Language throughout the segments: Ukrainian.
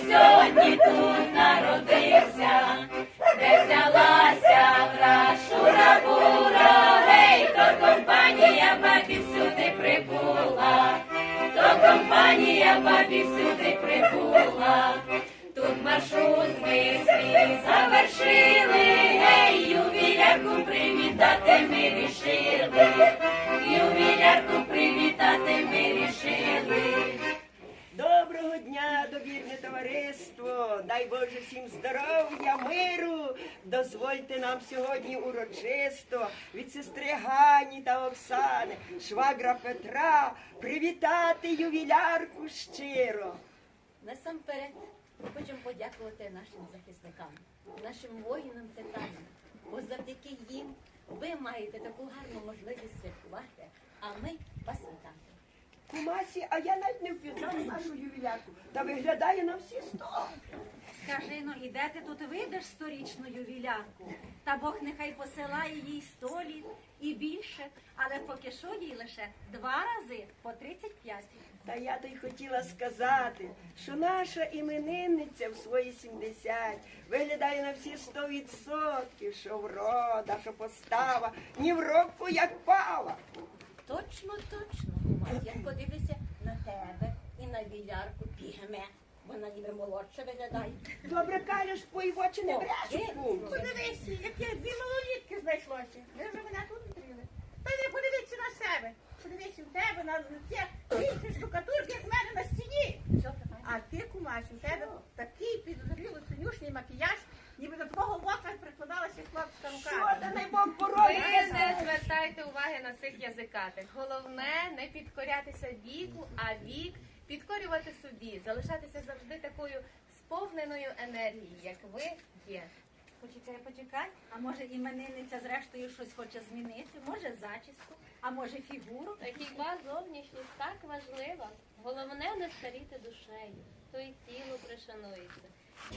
сьогодні тут народився, де взялася враз шура-бура, гей, то компанія бабі всюди прибула, то компанія бабі всюди прибула. Тут маршрут ми свій завершили, гей, ювілярку привітати ми рішили, товариство! Дай Боже всім здоров'я, миру! Дозвольте нам сьогодні урочисто від сестри Гані та Оксани, швагра Петра, привітати ювілярку щиро. Насамперед хочемо подякувати нашим захисникам, нашим воїнам титанам, бо завдяки їм ви маєте таку гарну можливість святкувати, а ми вас вітаємо. Кумасі, а я навіть не впізнала нашу ювілярку. Та виглядає на всі сто. Скажи, ну і де ти тут видаш сторічну ювілярку? Та Бог нехай посилає їй сто літ і більше, але поки що їй лише два рази по 35. Та я то й хотіла сказати, що наша іменинниця в свої 70 виглядає на всі 100%, що врода, що постава, ні в року як пала. Точно, точно, як подивлюся на тебе і на вілярку бігме, вона ніби молодша виглядає. Добре кажеш, твої в очі не О, брешуть. є. Подивися, яке дві малолітки знайшлося. Ви вже мене тут відкрили. Та не подивіться на себе. Подивіться в тебе на лице більше штукатурки, як в мене на стіні. А ти, кумасю, у тебе такий підозріло синюшній макіяж, ніби до твого лока прикладалася хлопська Що рука. та не Бог Ви не звертайте уваги на цих язикатих. Головне не підкорятися віку, а вік підкорювати собі, залишатися завжди такою сповненою енергією, як ви є. Почекай, почекай. А може іменинниця зрештою щось хоче змінити? Може зачіску, а може фігуру? Так хіба зовнішність так важлива? Головне не старіти душею, то й тіло пришанується.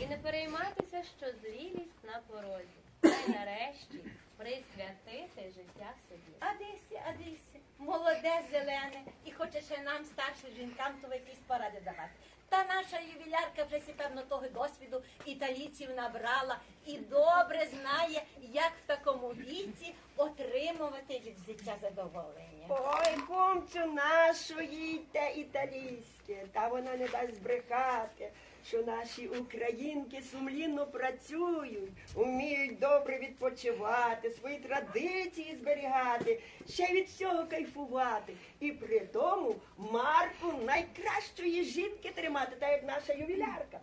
І не перейматися, що зрілість на порозі. Та й нарешті присвятити життя собі. Адися, Адися, молоде, зелене, і хоче ще нам, старшим жінкам, то якісь поради давати. Та наша ювілярка вже сі, певно того досвіду італійців набрала і добре знає, як в такому віці отримувати від життя задоволення. Ой, кумцю нашої те італійське, та вона не дасть збрехати, що наші українки сумлінно працюють, вміють добре відпочивати, свої традиції зберігати, ще від всього кайфувати. І при тому марку найкращої жінки тримати, так як наша ювілярка.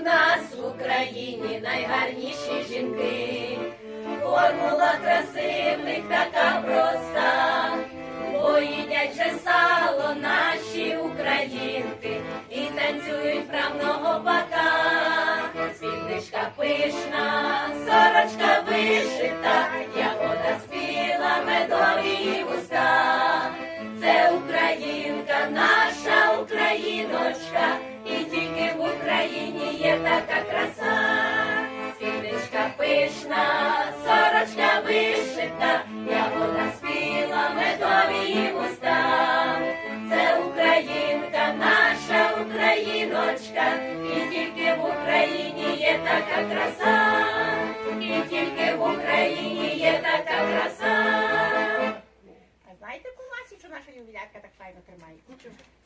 У нас в Україні найгарніші жінки, формула краси в них така проста, бо їдять сало наші українки і танцюють правного бака. Світничка пишна, сорочка вишита, ягода спіла, медові вуста. Це українка, наша україночка, і тільки в Україні є така краса. Пишна, сорочка вишита, ягода спіла, медові вуста. Це українка, наша україночка, і тільки в Україні є така краса, і тільки в Україні є така краса. А знаєте, кумасі, що наша ювілярка так файно тримає?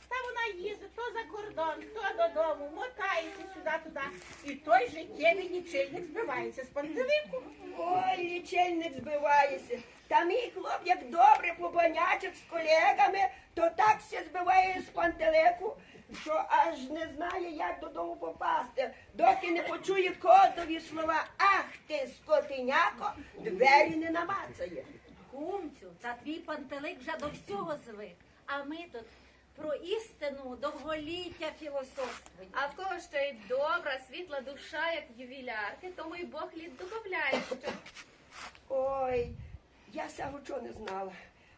Та вона їздить то за кордон, то додому, мотається сюди-туди. І той життєвий лічильник збивається з пантелику. Ой, лічильник збивається. Та мій хлоп, як добре побанячив з колегами, то так все збиває з пантелику, що аж не знає, як додому попасти, доки не почує кодові слова Ах ти, скотиняко, двері не намацає. Кумцю, та твій пантелик вже до всього звик. А ми тут про істину довголіття філософствуємо. А в кого ще й добра, світла душа, як ювілярки, тому й Бог літ додає ще. Ой, я сього чого не знала.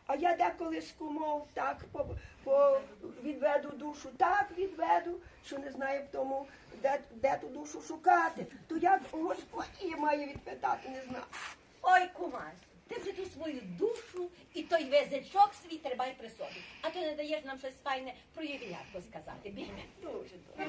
А я деколи з кумов так по, по відведу душу, так відведу, що не знаю в тому, де, де ту душу шукати. То як Господь її має відпитати, не знаю. Ой, кумась, Ти вже ту свою душу і той язичок свій тримай при собі. А ти не даєш нам щось файне про ювілярку сказати. Бігме. Дуже добре.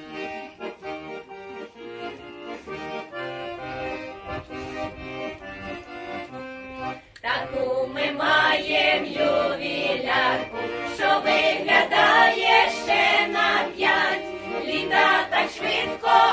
Таку ми маєм ювілярку, що виглядає ще на п'ять. Літа так швидко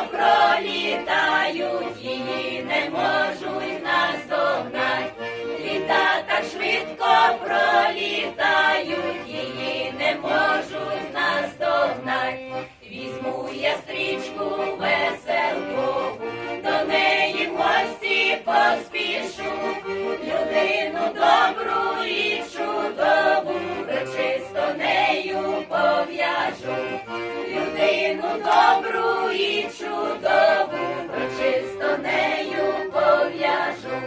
добру і чудову, причисто нею пов'яжу.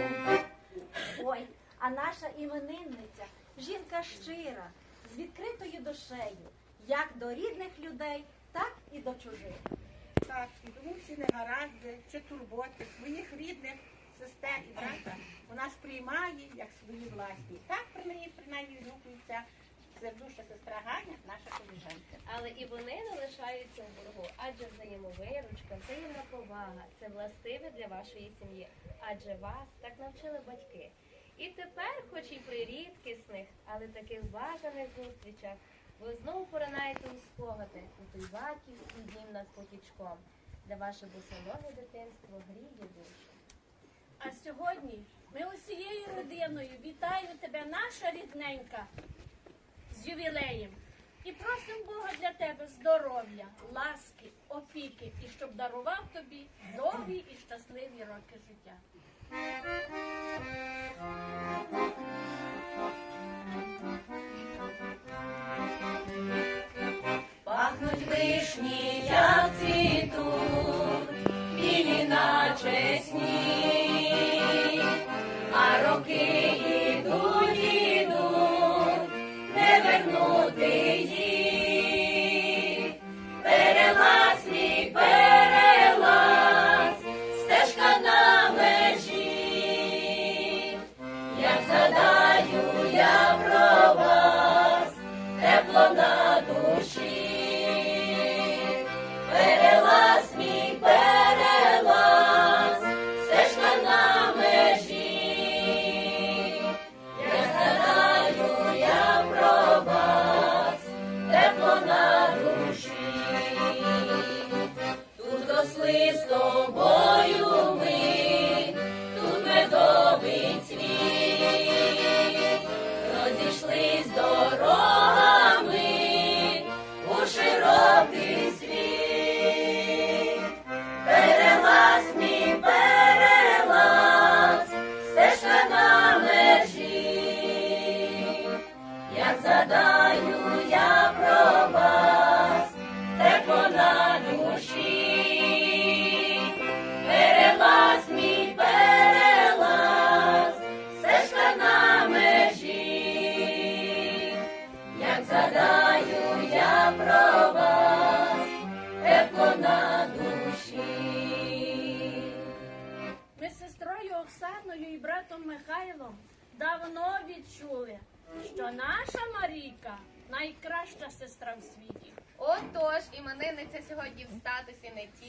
Ой, а наша іменинниця, жінка щира, з відкритою душею, як до рідних людей, так і до чужих. Так, і тому всі негаразди чи турботи своїх рідних сестер і брата вона сприймає як свої власні. Так при неї принаймні рухається сердуша сестра Ганя, наша коліжанка. Але і вони не лишаються в боргу, адже взаємовиручка, взаємна повага це властиве для вашої сім'ї. Адже вас так навчили батьки. І тепер, хоч і при рідкісних, але таких бажаних зустрічах, ви знову поринаєте у спогади у той батьківський дім над потічком, де ваше босоноге дитинство гріє душу. А сьогодні ми усією родиною вітаємо тебе, наша рідненька, ювілеєм. І просимо Бога для тебе здоров'я, ласки, опіки і щоб дарував тобі довгі і щасливі роки життя. Пахнуть вишні, як цвітуть, білі наче сніг, тепло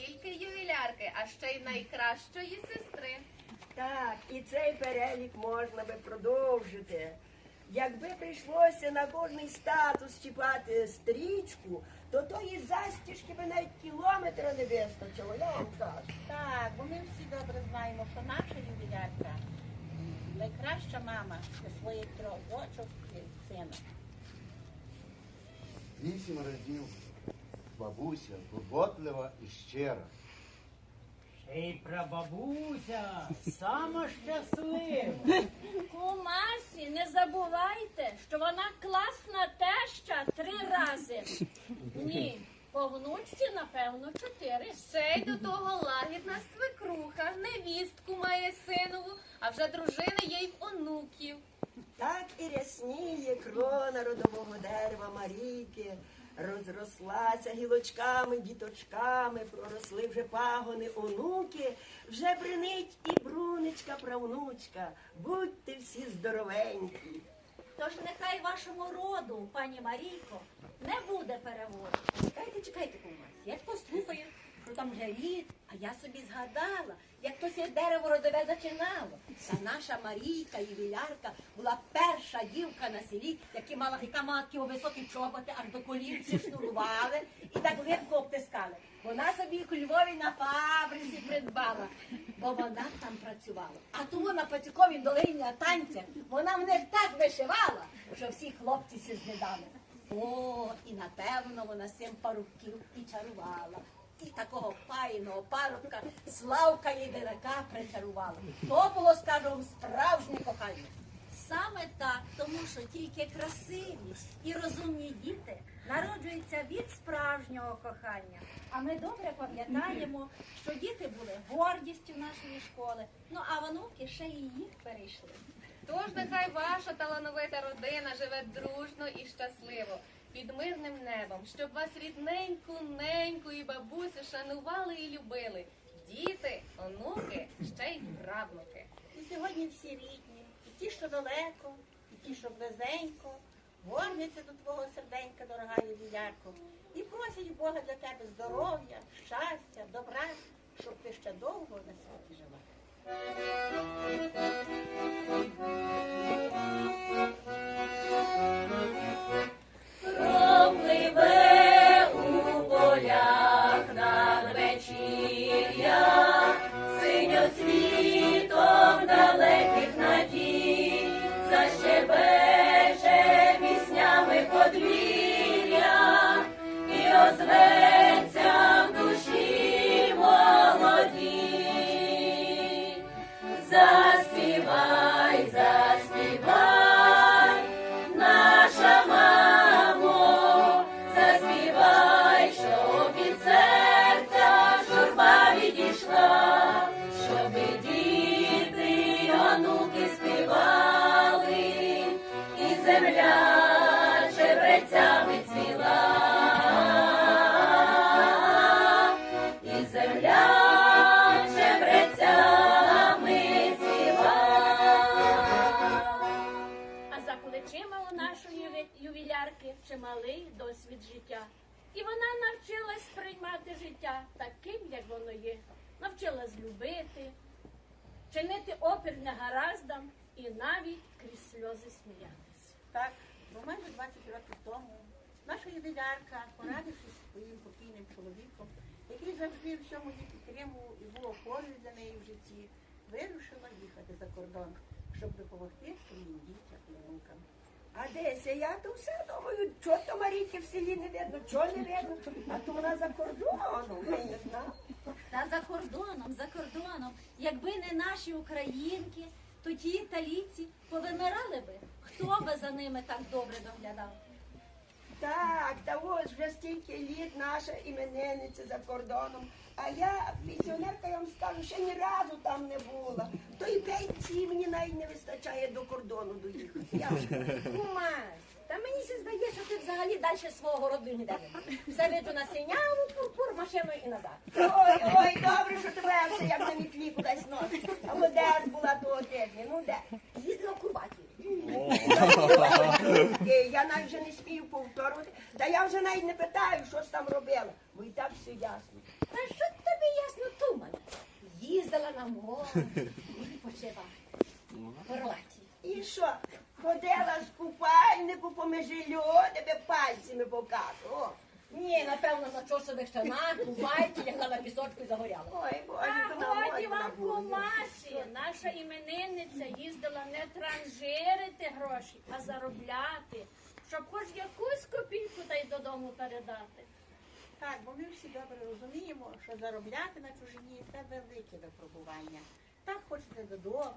тільки ювілярки, а ще й найкращої сестри. Так, і цей перелік можна би продовжити. Якби прийшлося на кожний статус чіпати стрічку, то тої застіжки би навіть кілометра не вистачило, я вам кажу. Так, бо ми всі добре знаємо, що наша ювілярка найкраща мама для своїх трьох дочок і сина. Вісім разів бабуся турботлива і щира. Ще й прабабуся, сама щаслива. Кумасі, не забувайте, що вона класна теща три рази. Ні, по внучці, напевно, чотири. Ще й до того лагідна свекруха, невістку має синову, а вже дружина є й в онуків. Так і рясніє крона родового дерева Марійки, Розрослася гілочками, діточками, проросли вже пагони онуки, вже бринить і брунечка, правнучка. Будьте всі здоровенькі. Тож нехай вашому роду, пані Марійко, не буде переводу. Чекайте, чекайте, кума, я послухаю, що там вже рід, а я собі згадала, як то це дерево родове зачинало. Та наша Марійка, ювілярка, була перша дівка на селі, яка мала, яка мала такі високі чоботи, аж до колін всі шнурували і так липко обтискали. Вона собі їх у Львові на фабриці придбала, бо вона там працювала. А тому на Пацюковій долині на танцях вона в них так вишивала, що всі хлопці сі знедали. О, і напевно вона сім парубків і чарувала. І такого файного парубка Славка Єдинака причарувала. То було, скажімо, справжнє кохання. Саме так, тому що тільки красиві і розумні діти народжуються від справжнього кохання. А ми добре пам'ятаємо, що діти були гордістю нашої школи, ну а внуки ще і їх перейшли. Тож нехай ваша талановита родина живе дружно і щасливо під мирним небом, щоб вас рідненьку, неньку і бабусю шанували і любили. Діти, онуки, ще й правнуки. І сьогодні всі рідні, і ті, що далеко, і ті, що близенько, горняться до твого серденька, дорога ювілярко, і просять Бога для тебе здоров'я, щастя, добра, щоб ти ще довго на світі жила. Пропливе Espíritu земля Завжди всьому підтримував і був опорою для неї в житті, вирушила їхати за кордон, щоб допомогти своїм дітям і внукам. А десь я то все думаю, чого то Марійки в селі не видно, чого не видно, а то вона за кордоном, я не знаю. Та за кордоном, за кордоном. Якби не наші українки, то ті італійці повимирали би. Хто би за ними так добре доглядав? Так, та ось вже стільки літ наша іменинниця за кордоном. А я, пенсіонерка, я вам скажу, ще ні разу там не була. То і пенсії мені навіть не вистачає до кордону доїхати. Я. Кумась, та мені се здає, що ти взагалі далі свого городу ніде не йдеш. Все видно на синяву, пурпур, машиною і назад. Ой, ой, добре, що тебе все як на мітлі кудись носить. А Одес була того тижня, ну де? Їздила в Курбаті. Я навіть вже не спію повторювати. Та я вже навіть не питаю, що ж там робила, бо і так все ясно. Та що тобі ясно думає? Їздила на море, відпочивала. В Хорватії. І що? Ходила з купальнику поміж льодами пальцями показувала. Ні, напевно, на чорсових штанах, у лягла на пісочку і загоряла. Ой, Боже, А годі вам кумасі. Наша іменинниця їздила не транжирити гроші, а заробляти, щоб хоч якусь копійку та й додому передати. Так, бо ми всі добре розуміємо, що заробляти на чужині це велике випробування. Так хочеться додому,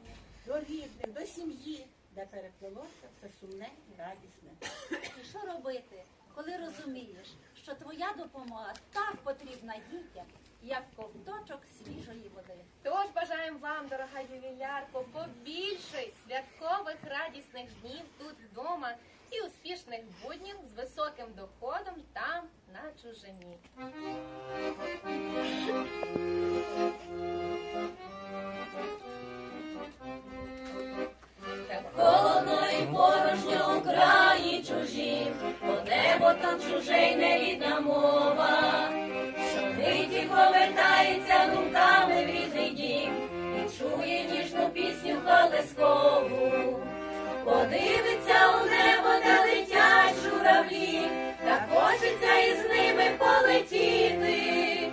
до рідних, до сім'ї, де переплелося все сумне і радісне. І що робити, коли розумієш, що твоя допомога так потрібна дітям, як ковточок свіжої води? Тож бажаємо вам, дорога ювілярко, побільше святкових радісних днів тут вдома і успішних буднів з високим доходом там на чужині. Так краї чужі, по небо там чуже й нерідна мова, що миті повертається думками в рідний дім, і чує ніжну пісню колискову. Подивиться у небо, де летять журавлі, та хочеться із ними полетіти,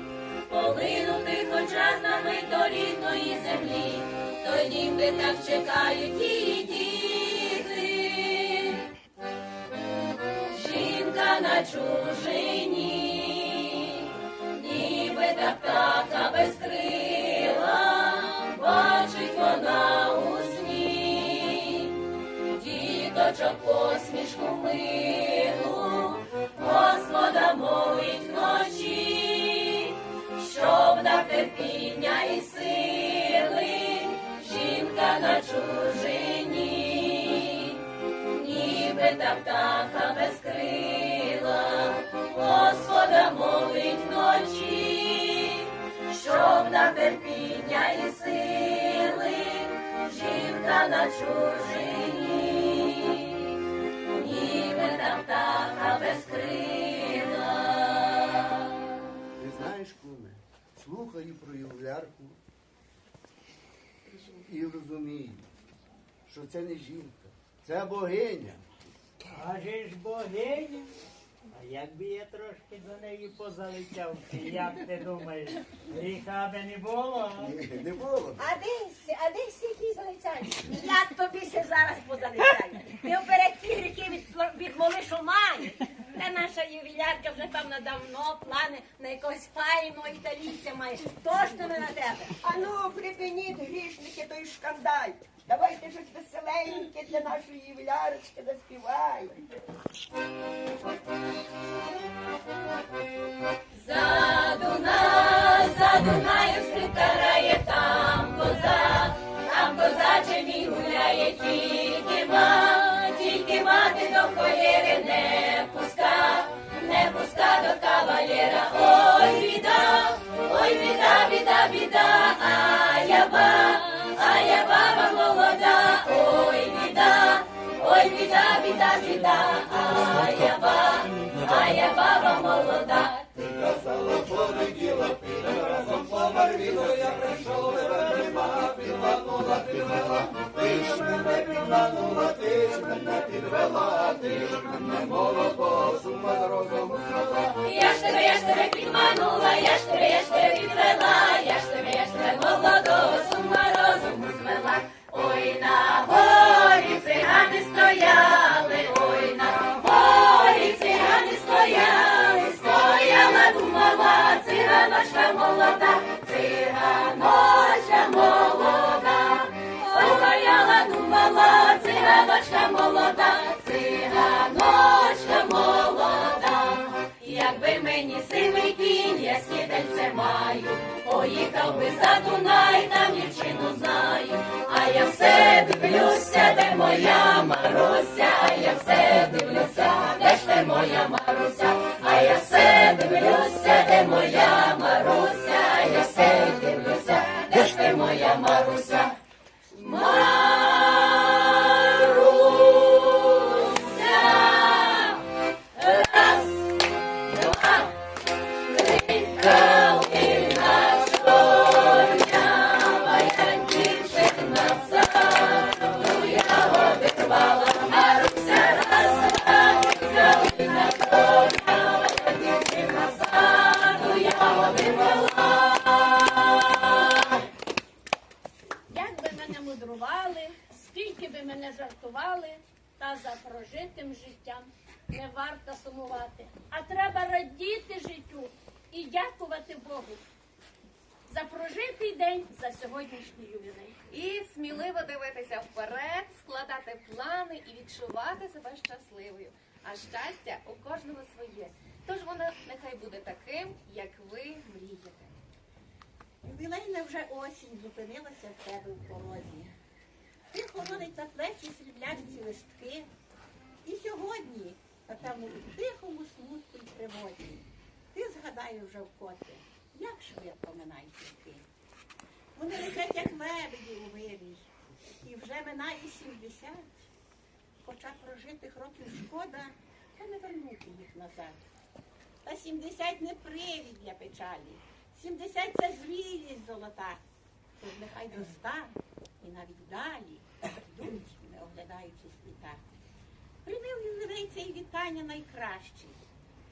полинути хоча б на мить до рідної землі, той дім, де так чекають її чужині, ніби та птаха без крила, бачить вона у сні, діточок посмішку милу, Господа молить вночі, щоб на терпіння і сили, жінка на чужині, ніби та птаха молить вночі, щоб на терпіння і сили, жінка на чужині, ніби та птаха без крила. Ти знаєш, куме, слухаю про ювлярку і розумію, що це не жінка, це богиня. Аже ж богиня. А як я трошки до неї позалетяв, як ти думаєш, гріха би не було? Ні, Не було. А десь, а десь які залицяють? Я тобі ще зараз позалицяю. Ти вперед ті гріхи від, відмоли, що маєш. Та наша ювілярка вже певно давно плани на якогось файного італійця має. Точно не на тебе. А ну, припиніть, грішники, той шкандаль. Давайте щось веселеньке для нашої ювілярочки заспіваємо. За Дунай, за грає там коза, там козаче мій гуляє тільки ма, тільки мати до холєри не пуска, не до кавалєра. Ой, біда, ой, біда, біда, біда, а я ба, а я баба молода, ой, біда, ой, біда, біда, біда, а я ба, а я баба молода. Я ж тебе, я ж тебе підманула, я ж тебе, я ж тебе підвела, я ж тебе, я ж тебе молодого сума розум звела. Ой, на Мені сивий кінь, я сідельце маю, поїхав би за Дунай, там дівчину знаю, а я все дивлюся, де моя Маруся, а я все дивлюся, де ж ти моя Маруся, а я все дивлюся, де моя Маруся, а я все дивлюся, де ж ти моя. Маруся, за прожитим життям не варто сумувати. А треба радіти життю і дякувати Богу за прожитий день, за сьогоднішній ювілей. І сміливо дивитися вперед, складати плани і відчувати себе щасливою. А щастя у кожного своє. Тож воно нехай буде таким, як ви мрієте. Ювілейна вже осінь зупинилася в тебе в порозі. Тихо ронить на плечі сріблясті листки, І сьогодні, напевно, у тихому смутку й тривозі, ти згадаєш вже вкотре, як швидко минають роки. Вони летять, як лебеді у вирій, і вже минає сімдесят. Хоча прожитих років шкода, та не вернути їх назад. Та сімдесят не привід для печалі. Сімдесят це зрілість золота. Тож нехай до ста і навіть далі йдуть, не оглядаючись літа. Прийми у ювілей цей вітання найкращі.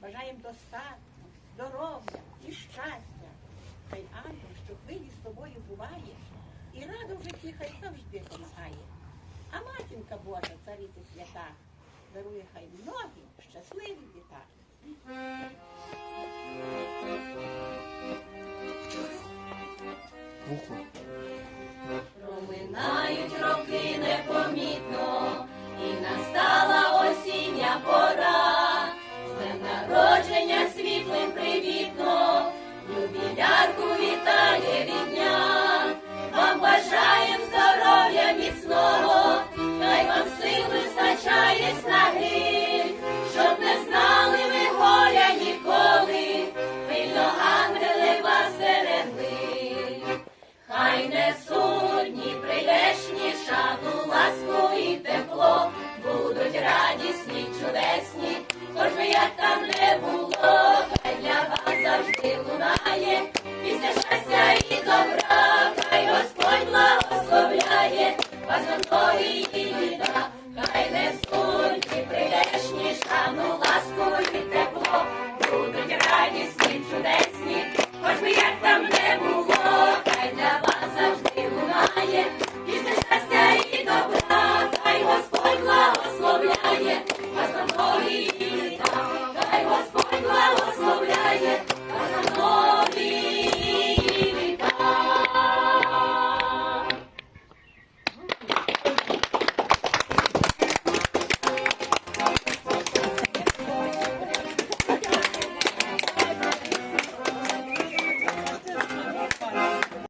Бажаєм достатку, здоров'я і щастя. Хай ангел, що хвилі з тобою буває, і рада в житті хай завжди помагає. А матінка Божа, цариця свята, дарує хай многі щасливі літа. Проминають роки непомітно, і настала ранку вітає від дня, вам бажаєм здоров'я міцного, хай вам сили вистачає снаги, щоб не знали ви горя ніколи, пильно ангели вас берегли, хай не судні, прилешні шану, ласку і тепло, будуть радісні, чудесні, хоч би як там не було. хай для вас Завжди лунає щастя і добра, хай Господь благословляє, вас.